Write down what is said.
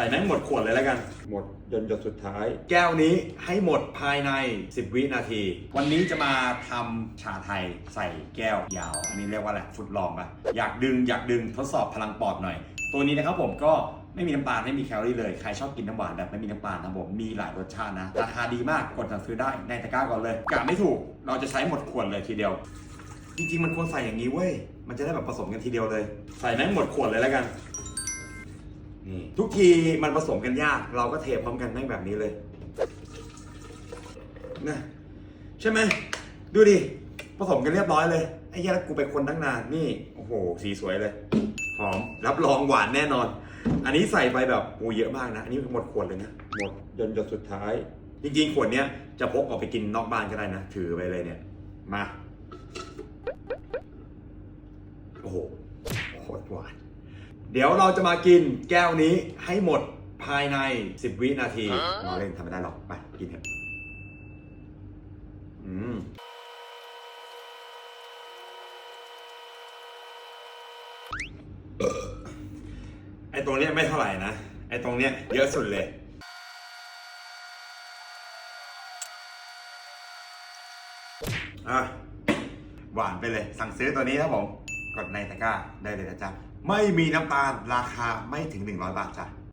ส่แม่งหมดขวดเลยแล้วกัน หมดจนหยดสุดท้าย แก้วนี้ให้หมดภายใน 10 วินาที วันนี้จะมาทำชาไทยใส่แก้วยาว อันนี้เรียกว่าอะไรฟุตลองปะอยากดึงอยากดึงทดสอบพลังปอดหน่อย ตัวนี้นะครับผมก็ไม่มีน้ำตาลไม่มีแคลอรี่เลยใครชอบกินน้ำหวานแบบไม่มีน้ำตาลนะครับผมมีหลายรสชาตินะราคาดีมากกดสั่งซื้อได้ในตะกร้าก่อนเลยกะไม่ถูกเราจะใช้หมดขวดเลยทีเดียว จริงๆ มันควรใส่อย่างนี้เว้ย มันจะได้แบบผสมกันทีเดียวเลย ใส่แม่งหมดขวดเลยแล้วกัน นี่ทุกทีมันผสมกันยาก เราก็เทพร้อมกันแม่งแบบนี้เลยนะใช่ไหมดูดิผสมกันเรียบร้อยเลยไอ้ยแล้วกูไปคนตั้งนานนี่โอ้โหสีสวยเลยหอมรับรองหวานแน่นอน อันนี้ใส่ไปแบบโอ้เยอะมากนะ อันนี้หมดขวดเลยนะหมดจนหยดสุดท้าย จริงๆขวดเนี้ยจะพกออกไปกินนอกบ้านก็ได้นะ ถือไปเลยเนี่ย มา โอ้โหโคตรหวาน เดี๋ยวเราจะมากินแก้วนี้ให้หมดภายใน 10 วินาทีเราเล่นทำไม่ได้หรอก ไป กินเถอะอืมไอตรงเนี้ยไม่เท่าไหร่นะ ไอตรงเนี้ยเยอะสุดเลยอะหวานไปเลย สั่งซื้อตัวนี้ครับผม กดในตะกร้าได้เลยนะจ๊ะ ไม่มีน้ำตาลราคาไม่ถึง 100 บาทจ้ะ